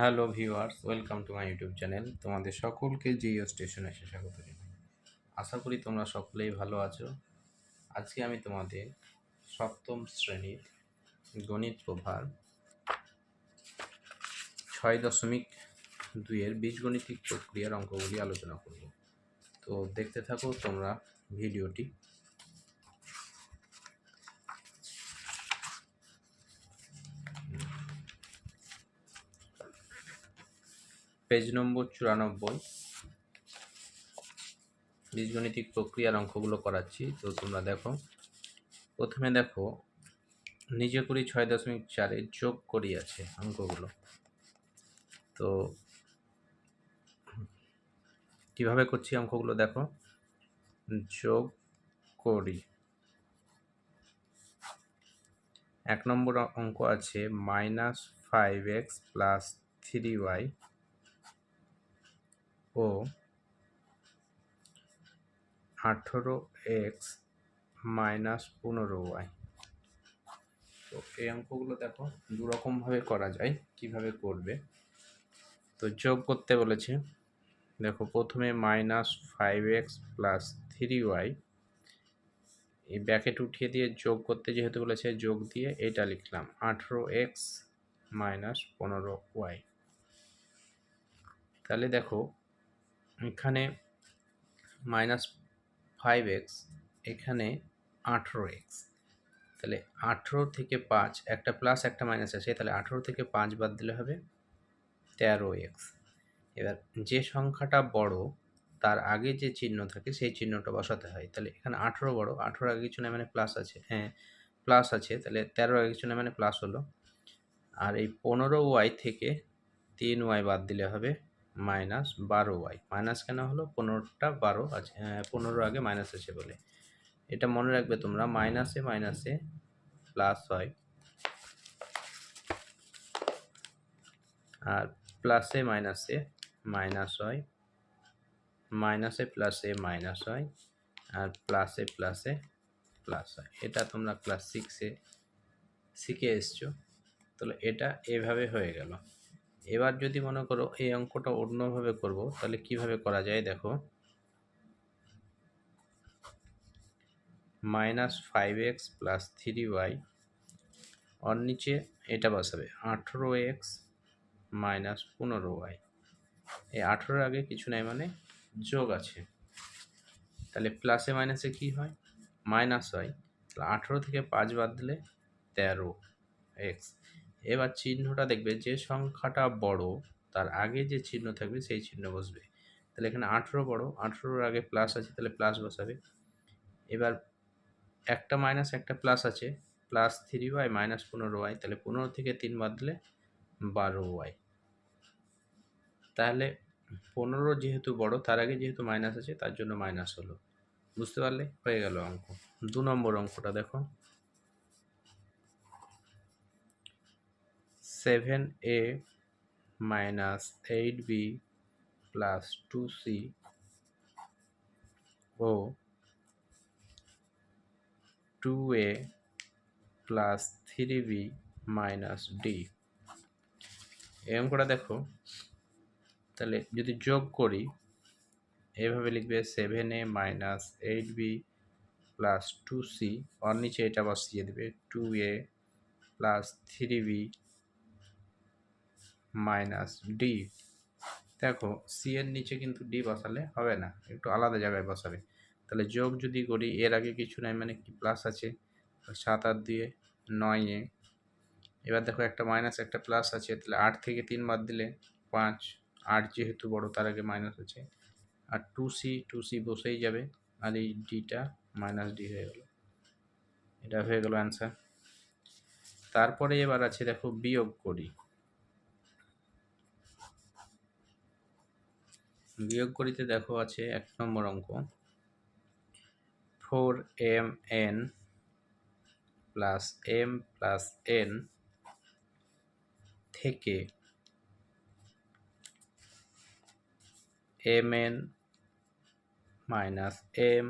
Hello viewers, welcome to my YouTube channel. তোমাদের সকলকে জিও স্টেশনে স্বাগত জানাই। আশা করি তোমরা সকলেই ভালো আছো। আজকে আমি তোমাদের সপ্তম শ্রেণির গণিত প্রভার ছয় দশমিক দুইয়ের বীজগণিতিক প্রক্রিয়ার অঙ্কগুলি আলোচনা করব। তো দেখতে থাকো, তোমরা ভিডিওটি পেজ নম্বর চুরানব্বই। বীজগণিতিক প্রক্রিয়ার অঙ্কগুলো করাচ্ছি, তো তোমরা দেখো। প্রথমে দেখো, নিজে করি ছয় দশমিক চারে যোগ করি আছে অঙ্কগুলো। তো কীভাবে করছি অঙ্কগুলো দেখো? যোগ করি। এক নম্বর অঙ্ক আছে minus five x plus three y ও আঠেরো এক্স মাইনাস পনেরো ওয়াই। তো এই অঙ্কগুলো দেখো, দুরকমভাবে করা যায়, কীভাবে করবে। তো যোগ করতে বলেছে, দেখো প্রথমে minus five x plus three y. এই ব্যাকেট উঠিয়ে দিয়ে যোগ করতে যেহেতু বলেছে, যোগ দিয়ে এটা লিখলাম, আঠেরো এক্স মাইনাস পনেরো ওয়াই। তাহলে দেখো এখানে মাইনাস ফাইভ এক্স এখানে আঠেরো এক্স তাহলে আঠেরো থেকে পাঁচ, একটা প্লাস একটা মাইনাস আছে, তাহলে আঠেরো থেকে পাঁচ বাদ দিলে হবে তেরো এক্স এবার যে সংখ্যাটা বড়, তার আগে যে চিহ্ন থাকে, সেই চিহ্নটা বসাতে হয়। তাহলে এখানে আঠেরো বড়, আঠেরো আগে কিছু না মানে প্লাস আছে হ্যাঁ প্লাস আছে, তাহলে তেরো আগে কিছু না মানে প্লাস হলো। আর এই পনেরো ওয়াই থেকে তিন ওয়াই বাদ দিলে হবে মাইনাস বারো ওয়াই। মাইনাস কেন হলো? পনেরোটা বারো আছে পনেরো আগে মাইনাস আছে বলে। এটা মনে রাখবে তোমরা, মাইনাসে মাইনাসে প্লাস হয় আর প্লাসে মাইনাসে মাইনাস হয় মাইনাসে প্লাসে মাইনাস হয় আর প্লাসে প্লাসে প্লাস হয় এটা তোমরা ক্লাস সিক্সে শিখে এসছো। তাহলে এটা এভাবে হয়ে গেল। এবার যদি মনে করো এই অঙ্কটা অন্যভাবে করব, তাহলে কীভাবে করা যায় দেখো? Minus five x plus three y, ওর নিচে এটা বসাবে, আঠেরো এক্স মাইনাস পনেরো ওয়াই। এই আঠেরোর আগে কিছু নাই মানে যোগ আছে। তাহলে প্লাসে মাইনাসে কি হয়? মাইনাস হয়। তাহলে আঠেরো থেকে পাঁচ বাদ দিলে তেরো এক্স। এবার চিহ্নটা দেখবে, যে সংখ্যাটা বড়, তার আগে যে চিহ্ন থাকবে, সেই চিহ্ন বসবে। তাহলে এখানে আঠেরো বড়, আঠেরোর আগে প্লাস আছে, তাহলে প্লাস বসাবে। এবার একটা মাইনাস একটা প্লাস আছে প্লাস থ্রি ওয়াই মাইনাস পনেরো ওয়াই তাহলে পনেরো থেকে তিন বাদ দিলে বারো ওয়াই তাহলে পনেরো যেহেতু বড়, তার আগে যেহেতু মাইনাস আছে, তার জন্য মাইনাস হলো। বুঝতে পারলে? হয়ে গেল অঙ্ক। দু নম্বর অঙ্কটা দেখো। Seven a minus eight b plus two c O two a plus three b minus d এই অঙ্কটা দেখো। তাহলে যদি যোগ করি, এভাবে লিখবে seven a minus eight b plus two c ওর নিচে এটা বসিয়ে দেবে। Two a plus three b minus d. দেখো সি এর নিচে কিন্তু ডি বসালে হবে না, একটু আলাদা জায়গায় বসাবে। তাহলে যোগ যদি করি, এর আগে কিছু নাই মানে কি প্লাস আছে? সাত আট দিয়ে নয় এ। এবার দেখো একটা মাইনাস একটা প্লাস আছে, তাহলে আট থেকে তিন বাদ দিলে পাঁচ। আট যেহেতু বড়, তার আগে মাইনাস আছে। আর টু সি টু সি বসেই যাবে, আর এই ডিটা মাইনাস ডি হয়ে গেল। এটা হয়ে গেল অ্যান্সার তারপরে এবার আছে, দেখো বিয়োগ করি। বিয়োগ করিতে দেখো আছে এক নম্বর অঙ্ক। Four m n plus m plus n থেকে m n minus m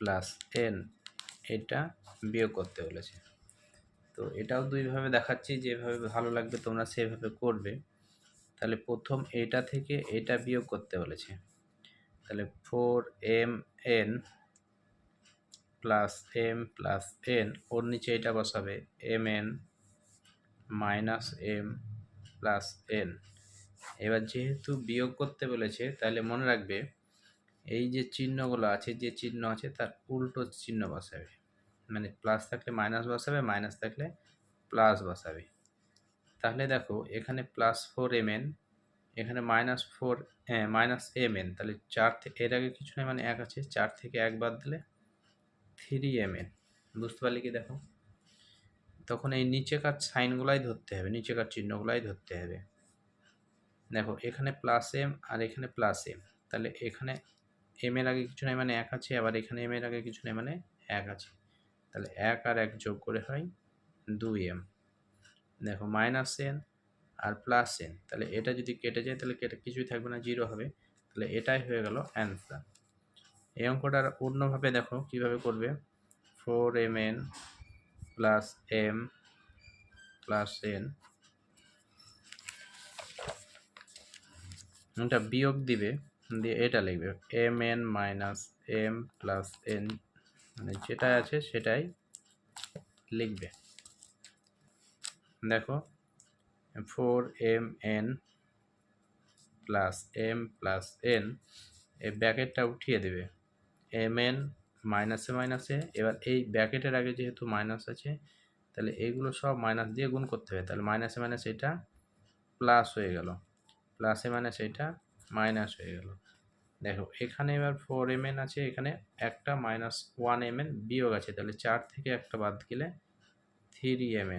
plus n এটা বিয়োগ করতে বলেছে। তো এটাও দুইভাবে দেখাচ্ছি, যেভাবে ভালো লাগবে তোমরা সেভাবে করবে। তাহলে প্রথম এটা থেকে এটা বিয়োগ করতে বলেছে। তাহলে four m n plus m plus n ওর নিচে এটা বসাবে m n minus m plus n এবার যেহেতু বিয়োগ করতে বলেছে, তাহলে মনে রাখবে, এই যে চিহ্নগুলো আছে, যে চিহ্ন আছে, তার উল্টো চিহ্ন বসাবে। মানে প্লাস থাকলে মাইনাস বসাবে মাইনাস থাকলে প্লাস বসাবে। তাহলে দেখো, এখানে প্লাস ফোর এম এন এখানে minus four minus m n তাহলে চার থেকে এর আগে কিছু নেই মানে এক আছে, চার থেকে এক বাদ দিলে থ্রি এম এন বুঝতে পারলে কি দেখো? তখন এই নিচেকার সাইনগুলাই ধরতে হবে, নিচেকার চিহ্নগুলাই ধরতে হবে। দেখো, এখানে প্লাস এম আর এখানে প্লাস এম তাহলে এখানে এম এর আগে কিছু নেই মানে এক আছে, আবার এখানে এম এর আগে কিছু নেই মানে এক আছে। তাহলে এক আর এক যোগ করে হয় দুই এম দেখো মাইনাস এন আর প্লাস এন তাহলে এটা যদি কেটে যায়, তাহলে কেটে, কিছুই থাকবে না জিরো হবে। তাহলে এটাই হয়ে গেল অ্যান্সার এই অঙ্কটার অন্যভাবে দেখো কীভাবে করবে। Four m n plus m plus n এটা বিয়োগ দিবে, দিয়ে এটা লিখবে m n minus m plus n মানে যেটা আছে সেটাই লিখবে। দেখো four m n plus m plus n এই ব্যাকেটটা উঠিয়ে দেবে। এম এন মাইনাসে মাইনাসে এবার এই ব্যাকেটের আগে যেহেতু মাইনাস আছে, তাহলে এইগুলো সব মাইনাস দিয়ে গুণ করতে হবে। তাহলে মাইনাসে মাইনাস এটা প্লাস হয়ে গেল। প্লাসে মাইনাস এটা মাইনাস হয়ে গেল। দেখো, এখানে এবার ফোর এম এন আছে, এখানে একটা মাইনাস ওয়ান এম বিয়োগ আছে। তাহলে চার থেকে একটা বাদ গেলে থ্রি এম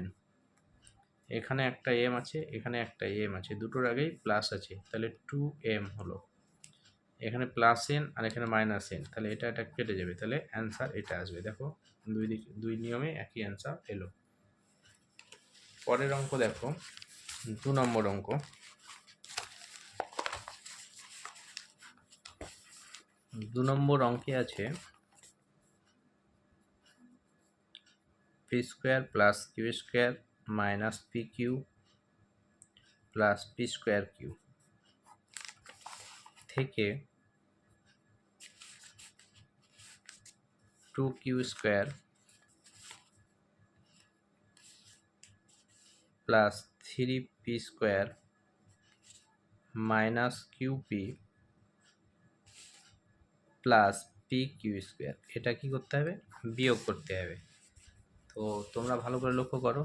এখানে একটা এম আছে, এখানে একটা এম আছে। দুটোর আগেই প্লাস আছে। তাহলে টু এম হলো। এখানে প্লাস এন আর এখানে মাইনাস এন তাহলে এটা এটা কেটে যাবে। তাহলে অ্যান্সার এটা আসবে। দেখো, দুই দিক, দুই নিয়মে একই অ্যান্সার এলো। পরের অঙ্ক দেখো। দু নম্বর অঙ্ক। দু নম্বর অঙ্কে আছে p square plus q square minus p q plus p square q থেকে two q square plus three p square minus q p plus p q square এটা কি করতে হবে? বিয়োগ করতে হবে। তো তোমরা ভালো করে লক্ষ্য করো।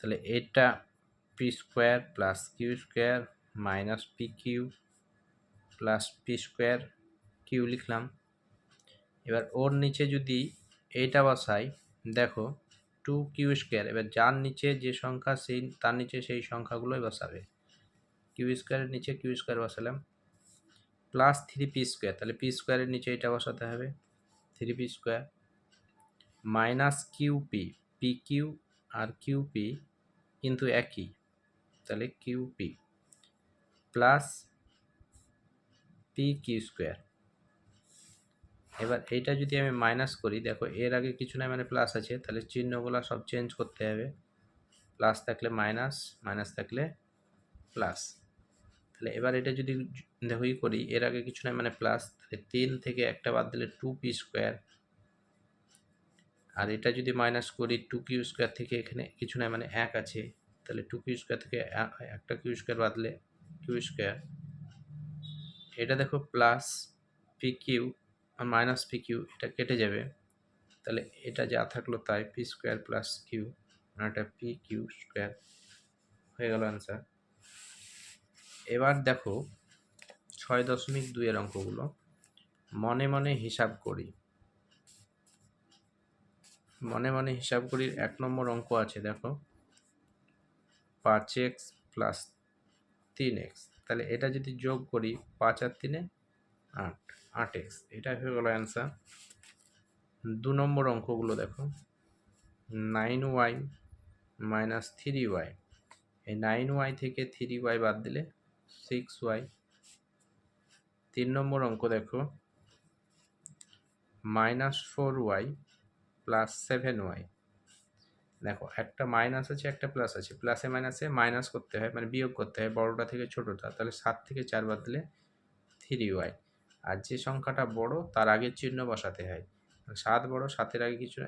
তাহলে এটা p square plus q square minus p q plus p square q লিখলাম। এবার ওর নিচে যদি এইটা বসাই, দেখো টু কিউ স্কোয়ার এবার যার নিচে যে সংখ্যা সেই, তার নিচে সেই সংখ্যাগুলোই বসাবে। কিউ স্কোয়ারের নিচে কিউ স্কোয়ার বসালাম। প্লাস থ্রি পি স্কোয়ার তাহলে পি স্কোয়ারের নিচে এটা বসাতে হবে। Three p square minus q p q আর কিউ পি কিন্তু একই। তাহলে q p plus p q square এবার এইটা যদি আমি মাইনাস করি, দেখো এর আগে কিছু না মানে প্লাস আছে, তাহলে চিহ্নগুলো সব চেঞ্জ করতে হবে। প্লাস থাকলে মাইনাস মাইনাস থাকলে প্লাস তাহলে এবার এটা যদি দেখো করি, এর আগে কিছু না মানে প্লাস তাহলে তিন থেকে একটা বাদ দিলে টু পি স্কোয়ার আর এটা যদি মাইনাস করি টু কিউ স্কোয়ার থেকে এখানে কিছু না মানে এক আছে, তাহলে টু কিউ স্কোয়ার থেকে একটা কিউ স্কোয়ার বাদলে কিউ স্কোয়ার এটা দেখো প্লাস পি কিউ আর মাইনাস পি কিউ এটা কেটে যাবে, তাহলে এটা যা থাকল তাই পি স্কোয়ার প্লাস কিউ আর এটা পি কিউ স্কোয়ার হয়ে গেল অ্যান্সার এবার দেখো ছয় দশমিক দুইয়ের অঙ্কগুলো, মনে মনে হিসাব করি। মনে মনে হিসাব করি এক নম্বর অঙ্ক আছে, দেখো। পাঁচ এক্স প্লাস তিন এক্স, তাহলে এটা যদি যোগ করি পাঁচ আর তিনে আট আট এক্স, এটা হয়ে গেল অ্যান্সার। দু নম্বর অঙ্কগুলো দেখো। Nine y minus three y, এই নাইন ওয়াই থেকে থ্রি ওয়াই বাদ দিলে সিক্স ওয়াই। তিন নম্বর অঙ্ক দেখো। Minus four y plus seven y দেখো, একটা মাইনাস আছে, একটা প্লাস আছে। প্লাসে মাইনাসে মাইনাস করতে হয় মানে বিয়োগ করতে হয় বড়টা থেকে ছোটোটা। তাহলে সাত থেকে চার বাদ দিলে থ্রি ওয়াই আর যে সংখ্যাটা বড়, তার আগে চিহ্ন বসাতে হয়। সাত বড়, সাতের আগে কিছু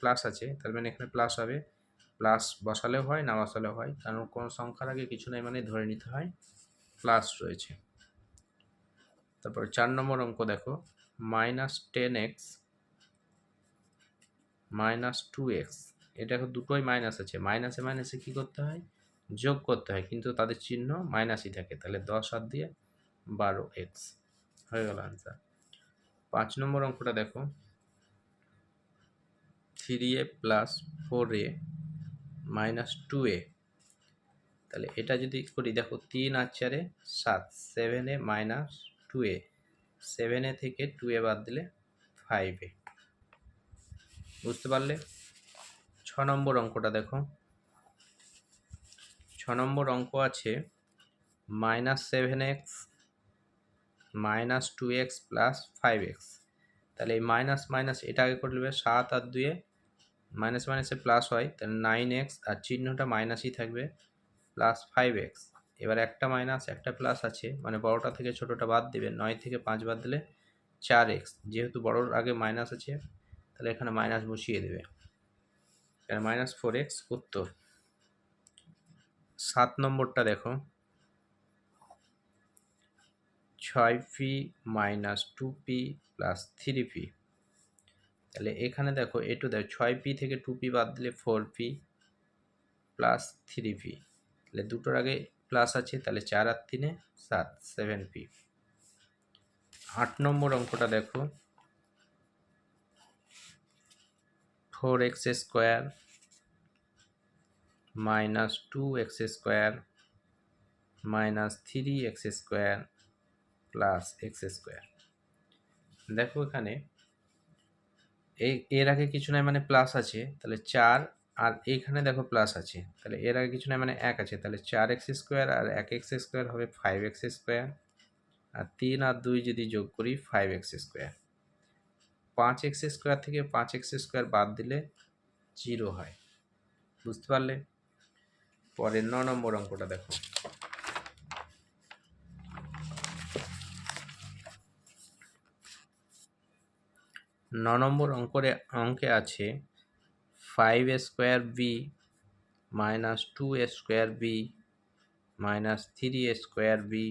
প্লাস আছে, তার মানে এখানে প্লাস হবে। প্লাস বসালেও হয়, না বসালেও হয়, কারণ কোনো সংখ্যার আগে কিছু নেই মানে ধরে নিতে হয় প্লাস রয়েছে। তারপর চার নম্বর অঙ্ক দেখো minus ten x minus two x. এটা দুটোই মাইনাস আছে। মাইনাসে মাইনাসে কী করতে হয়? যোগ করতে হয়। কিন্তু তাদের চিহ্ন মাইনাসই থাকে। তাহলে দশ হাত দিয়ে বারো এক্স। হয়ে গেল আনসার পাঁচ নম্বর অঙ্কটা দেখো। Three a plus four a minus two a. তাহলে এটা যদি করি, দেখো তিন আর চারে সাত। Seven a minus two a. Seven a থেকে টু এ বাদ দিলে ফাইভ এ। বুঝতে পারলে? ছ নম্বর অঙ্কটা দেখো। ছ নম্বর অঙ্ক আছে minus seven x minus two x plus five x. তাহলে এই মাইনাস মাইনাস এটা আগে করে নেবে, সাত আর দুয়ে মাইনাস মাইনাসে প্লাস হয়, তাহলে নাইন এক্স আর চিহ্নটা মাইনাসই থাকবে, প্লাস ফাইভ এক্স। এবার একটা মাইনাস, একটা প্লাস আছে মানে বড়টা থেকে ছোটোটা বাদ দেবে, নয় থেকে পাঁচ বাদ দিলে চার এক্স। যেহেতু বড়োর আগে মাইনাস আছে তাহলে এখানে মাইনাস বসিয়ে দেবে। এখানে মাইনাস ফোর এক্স উত্তর। সাত নম্বরটা দেখো। ছয় p minus two p plus three p তাহলে এখানে দেখো এটু দেখো ছয় পি থেকে টু পি বাদ দিলে four p plus three p তাহলে দুটোর আগে প্লাস আছে, তাহলে চার আর তিনে সাত সেভেন পি আট নম্বর অঙ্কটা দেখো। Four x square minus two x square minus three x square plus x square. দেখো এখানে এই এর আগে কিছু নাই মানে প্লাস আছে, তাহলে চার আর এইখানে দেখো প্লাস আছে, তাহলে এর আগে কিছু নাই মানে এক আছে, তাহলে চার এক্স স্কোয়ার আর এক এক্স স্কোয়ার হবে ফাইভ এক্স স্কোয়ার আর তিন আর দুই যদি যোগ করি, ফাইভ এক্স স্কোয়ার। পাঁচ এক্স স্কোয়ার থেকে পাঁচ এক্স স্কোয়ার বাদ দিলে জিরো হয়। বুঝতে পারলে? পরের ন নম্বর অঙ্কটা দেখো। ন নম্বর অঙ্করে অঙ্কে আছে five square b minus two square b minus three square b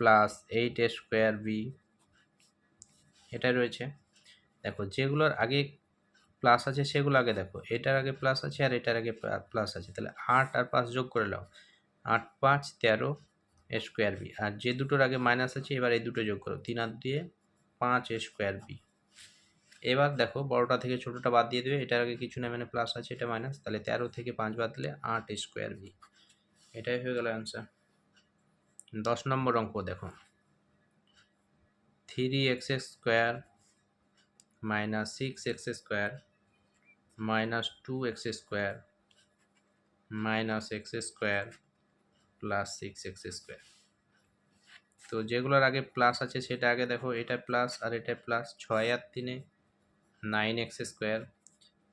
plus eight square b এটা রয়েছে। দেখো, যেগুলোর আগে প্লাস আছে, সেগুলো আগে দেখো। এটার আগে প্লাস আছে আর এটার আগে প্লাস আছে। তাহলে আট আর পাঁচ যোগ করে নাও। আট, পাঁচ, তেরো স্কোয়ার বি আর যে দুটোর আগে মাইনাস আছে, এবার এই দুটো যোগ করো। তিন আর দিয়ে পাঁচ স্কোয়ার বি এবার দেখো, বড়টা থেকে ছোটোটা বাদ দিয়ে দেবে। এটার আগে কিছু না মানে প্লাস আছে, এটা মাইনাস তাহলে তেরো থেকে পাঁচ বাদ দিলে আট স্কোয়ার বি এটাই হয়ে গেল অ্যান্সার দশ নম্বর অঙ্ক দেখো। Three x square minus six x square minus two x square minus x square plus six x square তো যেগুলোর আগে প্লাস আছে সেটা আগে দেখো, এটা প্লাস আর এটা প্লাস ছয় আর তিনে নাইন এক্স স্কোয়ার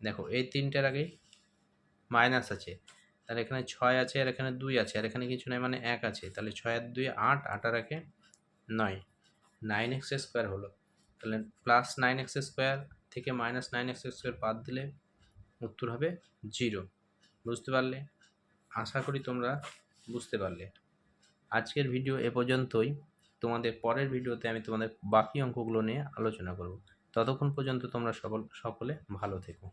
দেখো, এই তিনটার আগে মাইনাস আছে, তাহলে এখানে ছয় আছে আর এখানে দুই আছে, আর এখানে কিছু নেই মানে এক আছে, তাহলে ছয় আর দুই আট আট আর একে নয়। নাইন এক্স স্কোয়ার হলো। তাহলে প্লাস নাইন এক্স স্কোয়ার থেকে মাইনাস নাইন এক্স স্কোয়ার বাদ দিলে উত্তর হবে জিরো বুঝতে পারলে? আশা করি তোমরা বুঝতে পারলে। আজকের ভিডিও এ পর্যন্তই। তোমাদের পরের ভিডিওতে আমি তোমাদের বাকি অঙ্কগুলো নিয়ে আলোচনা করব। ততক্ষণ পর্যন্ত তোমরা সকল, সকলে ভালো থেকো।